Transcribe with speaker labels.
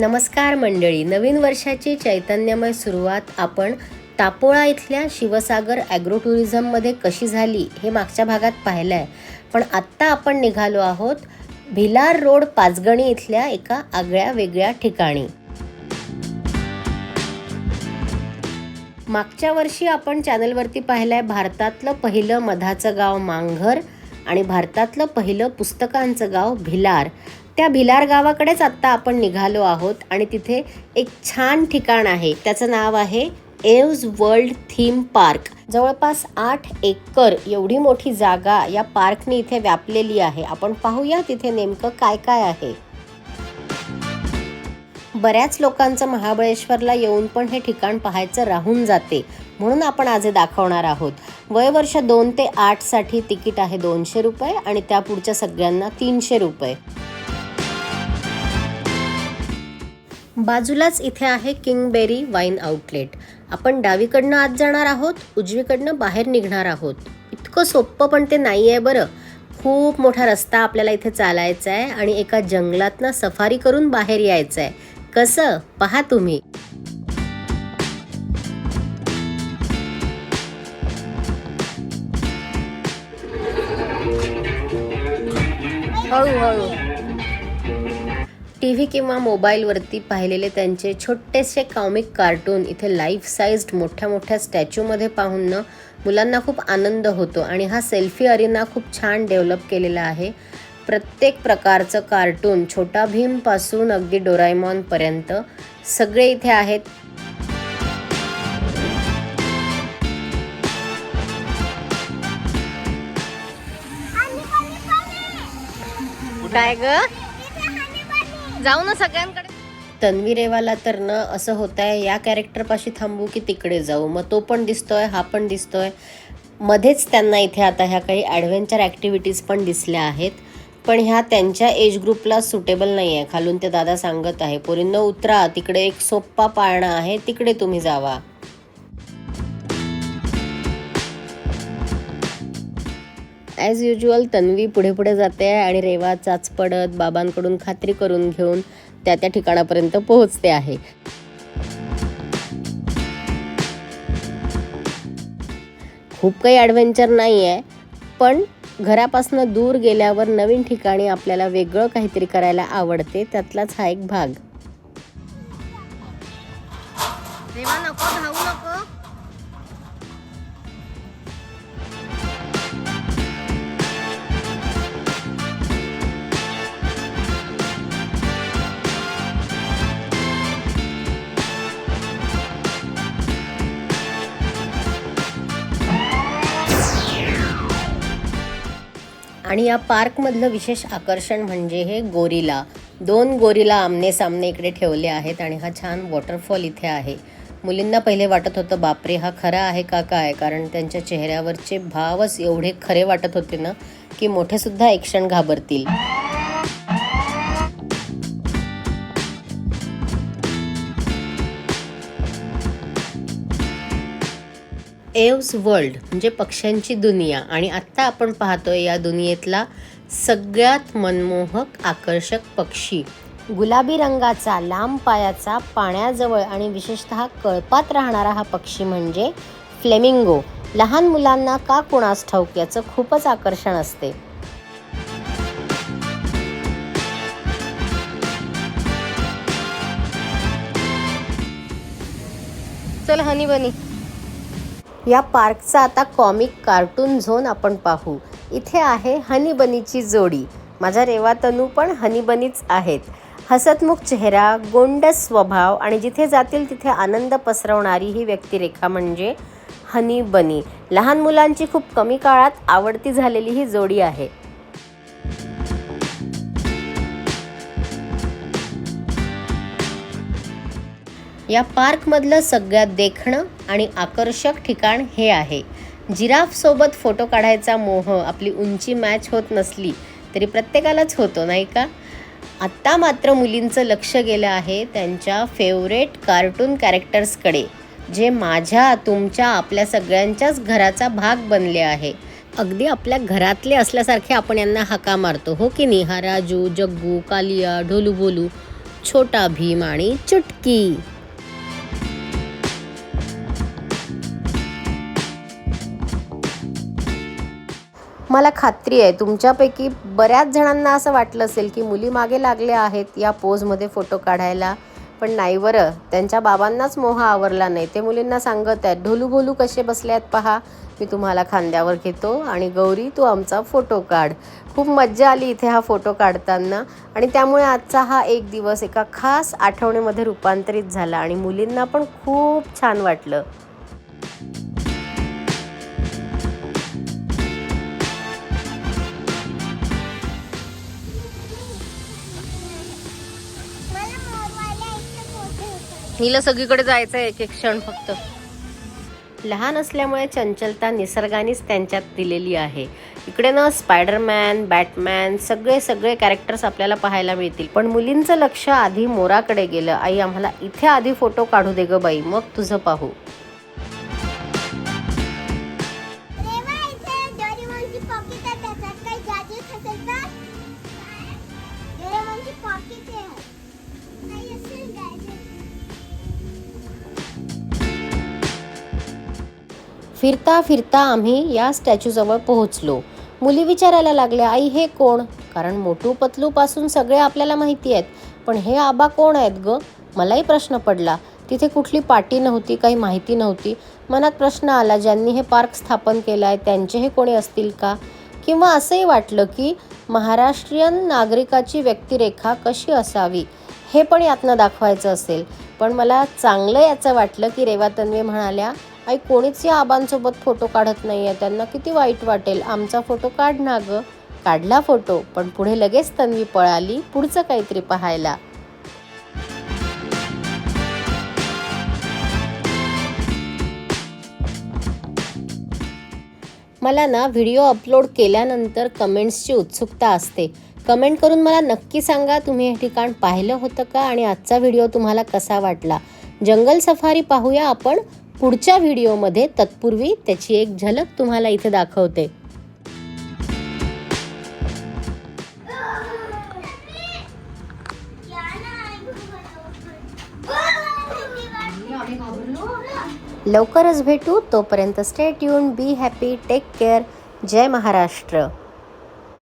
Speaker 1: नमस्कार मंडळी नवीन वर्षाची चैतन्यमय सुरुवात आपण तापोळा इथल्या शिवसागर ॲग्रो टुरिझममध्ये कशी झाली हे मागच्या भागात पाहिलं आहे पण आत्ता आपण निघालो आहोत भिलार रोड पाचगणी इथल्या एका आगळ्या वेगळ्या ठिकाणी. मागच्या वर्षी आपण चॅनलवरती पाहिलं आहे भारतातलं पहिलं मधाचं गाव मांघर. आणि भारतातलं पहिलं पुस्तकांचं गाव भिलार. त्या भिलार गावाकडेच आत्ता आपण निघालो आहोत आणि तिथे एक छान ठिकाण आहे. त्याचं नाव आहे एव्ज वर्ल्ड थीम पार्क. जवळपास आठ एकर एवढी मोठी जागा या पार्कने इथे व्यापलेली आहे. आपण पाहूया तिथे नेमकं काय काय आहे. बऱ्याच लोकांचं महाबळेश्वरला येऊन पण हे ठिकाण पाहायचं राहून जाते. म्हणून आपण आज दाखवणार आहोत. वयवर्ष दोन ते आठसाठी तिकीट आहे दोनशे रुपये आणि त्या पुढच्या सगळ्यांना तीनशे रुपये. बाजूलाच इथे आहे किंगबेरी वाईन आउटलेट. आपण डावीकडनं आत जाणार आहोत उजवीकडनं बाहेर निघणार आहोत. इतकं सोप्पं पण ते नाही आहे बरं. खूप मोठा रस्ता आपल्याला इथे चालायचा आहे आणि एका जंगलातनं सफारी करून बाहेर यायचं आहे कसं? पहा तुम्ही. हळूहळू टी व्ही किंवा मोबाईलवरती पाहिलेले त्यांचे छोटेसे कॉमिक कार्टून इथे लाईफ साईज्ड मोठ्या मोठ्या स्टॅच्यूमध्ये पाहून ना मुलांना खूप आनंद होतो आणि हा सेल्फी अरिना खूप छान डेव्हलप केलेला आहे. प्रत्येक प्रकारचं कार्टून छोटा भीमपासून अगदी डोरायमॉनपर्यंत सगळे इथे आहेत. काय ग? जाऊ ना सगळ्यांकडे. तन्वी रेवाला तर ना असं होत आहे या कॅरेक्टरपाशी थांबू की तिकडे जाऊ. मग तो पण दिसतोय हा पण दिसतोय. मध्येच त्यांना इथे आता ह्या काही ॲडव्हेंचर ॲक्टिव्हिटीज पण दिसल्या आहेत. पण ह्या त्यांच्या एज ग्रुपला सुटेबल नाही आहे खालून ते दादा सांगत आहे पोरींना उतरा. तिकडे एक सोप्पा पाळणा आहे. तिकडे तुम्ही जावा. ॲज युजुअल तन्वी पुढे पुढे जाते आहे आणि रेवा चाच पडत बाबांकडून खात्री करून घेऊन त्या त्या ठिकाणापर्यंत पोहोचते आहे. खूप काही ॲडव्हेंचर नाही आहे पण घरापासून दूर गेल्यावर नवीन ठिकाणी आपल्याला वेगळं काहीतरी करायला आवडते त्यातलाच हा एक भाग. नको धावू नको. आणि या पार्कमधलं विशेष आकर्षण म्हणजे हे गोरिला. दोन गोरिला आमने सामने इकडे ठेवले आहेत आणि हा छान वॉटरफॉल इथे आहे. मुलींना पहिले वाटत होतं बापरे हा खरा आहे का काय? कारण त्यांच्या चेहऱ्यावरचे भावच एवढे खरे वाटत होते ना की मोठेसुद्धा एक क्षण घाबरतील. एव्स वर्ल्ड म्हणजे पक्ष्यांची दुनिया. आणि आत्ता आपण पाहतोय या दुनियेतला सगळ्यात मनमोहक आकर्षक पक्षी. गुलाबी रंगाचा लांब पायाचा पाण्याजवळ आणि विशेषतः कळपात राहणारा हा पक्षी म्हणजे फ्लेमिंगो. लहान मुलांना का कुणास ठाऊक याचं खूपच आकर्षण असते. चल हनी बनी. या पार्कचा आता कॉमिक कार्टून झोन आपण पाहू. इथे आहे हनीबनीची जोडी. माझा रेवा तनू पण हनीबनीच आहेत. हसतमुख चेहरा गोंडस स्वभाव आणि जिथे जातील तिथे आनंद पसरवणारी ही व्यक्तिरेखा म्हणजे हनी बनी लहान मुलांची खूप कमी काळात आवडती झालेली ही जोडी आहे. या पार्कमधलं सगळ्यात देखणं आणि आकर्षक ठिकाण हे आहे. जिराफसोबत फोटो काढायचा मोह आपली उंची मॅच होत नसली तरी प्रत्येकालाच होतो नाही का? आत्ता मात्र मुलींचं लक्ष गेलं आहे त्यांच्या फेवरेट कार्टून कॅरेक्टर्सकडे जे माझ्या तुमच्या आपल्या सगळ्यांच्याच घराचा भाग बनले आहे. अगदी आपल्या घरातले असल्यासारखे आपण यांना हाका मारतो हो की नाही? हा राजू जग्गू कालिया ढोलू बोलू छोटा भीम आणि चुटकी. मला खात्री आहे. तुमच्यापैकी बऱ्याच जणांना असं वाटलं असेल की मुली मागे लागल्या आहेत या पोजमध्ये फोटो काढायला. पण नाही बरं. त्यांच्या बाबांनाच मोह आवरला नाही. ते मुलींना सांगत आहेत ढोलू भोलू कसे बसले आहेत पहा. मी तुम्हाला खांद्यावर घेतो आणि गौरी तू आमचा फोटो काढ. खूप मज्जा आली इथे हा फोटो काढताना. आणि त्यामुळे आजचा हा एक दिवस एका खास आठवणीमध्ये रूपांतरित झाला आणि मुलींना पण खूप छान वाटलं. हिला सगळीकडे जायचं आहे एक एक क्षण फक्त. लहान असल्यामुळे चंचलता निसर्गानेच त्यांच्यात दिलेली आहे. इकडे ना स्पायडरमॅन बॅटमॅन सगळे सगळे कॅरेक्टर्स आपल्याला पाहायला मिळतील. पण मुलींचं लक्ष आधी मोराकडे गेलं. आई आम्हाला इथे आधी फोटो काढू दे ग बाई. मग तुझं पाहू. फिरता फिरता आम्ही या स्टॅच्यूजवळ पोहोचलो. मुली विचारायला लागल्या आई हे कोण? कारण मोटू पतलू पासून सगळे आपल्याला माहिती आहेत. पण हे आबा कोण आहेत ग? मलाही प्रश्न पडला. तिथे कुठली पाटी नव्हती काही माहिती नव्हती. मनात प्रश्न आला ज्यांनी हे पार्क स्थापन केलं आहे त्यांचे हे कोणी असतील का? किंवा असंही वाटलं की महाराष्ट्रीयन नागरिकाची व्यक्तिरेखा कशी असावी हे पण यातनं दाखवायचं असेल. पण मला चांगलं याचं वाटलं की रेवा तन्वे म्हणाल्या आई कोणीच या आबांसोबत फोटो काढत नाही आहे त्यांना किती वाईट वाटेल. आमचा फोटो काढ ना गं. काढला फोटो पण पुढे लगेच तन्वी पळाली पुढचं काहीतरी पाहायला. मला ना व्हिडिओ अपलोड केल्यानंतर कमेंट्सची उत्सुकता असते. कमेंट करून मला नक्की सांगा तुम्ही हे ठिकाण पाहिलं होतं का? आणि आजचा व्हिडिओ तुम्हाला कसा वाटला? जंगल सफारी पाहूया आपण. पुढच्या व्हिडिओमध्ये तत्पूर्वी त्याची एक झलक तुम्हाला इथे दाखवते. लवकरच भेटू तोपर्यंत stay tuned be happy take care Jai Maharashtra.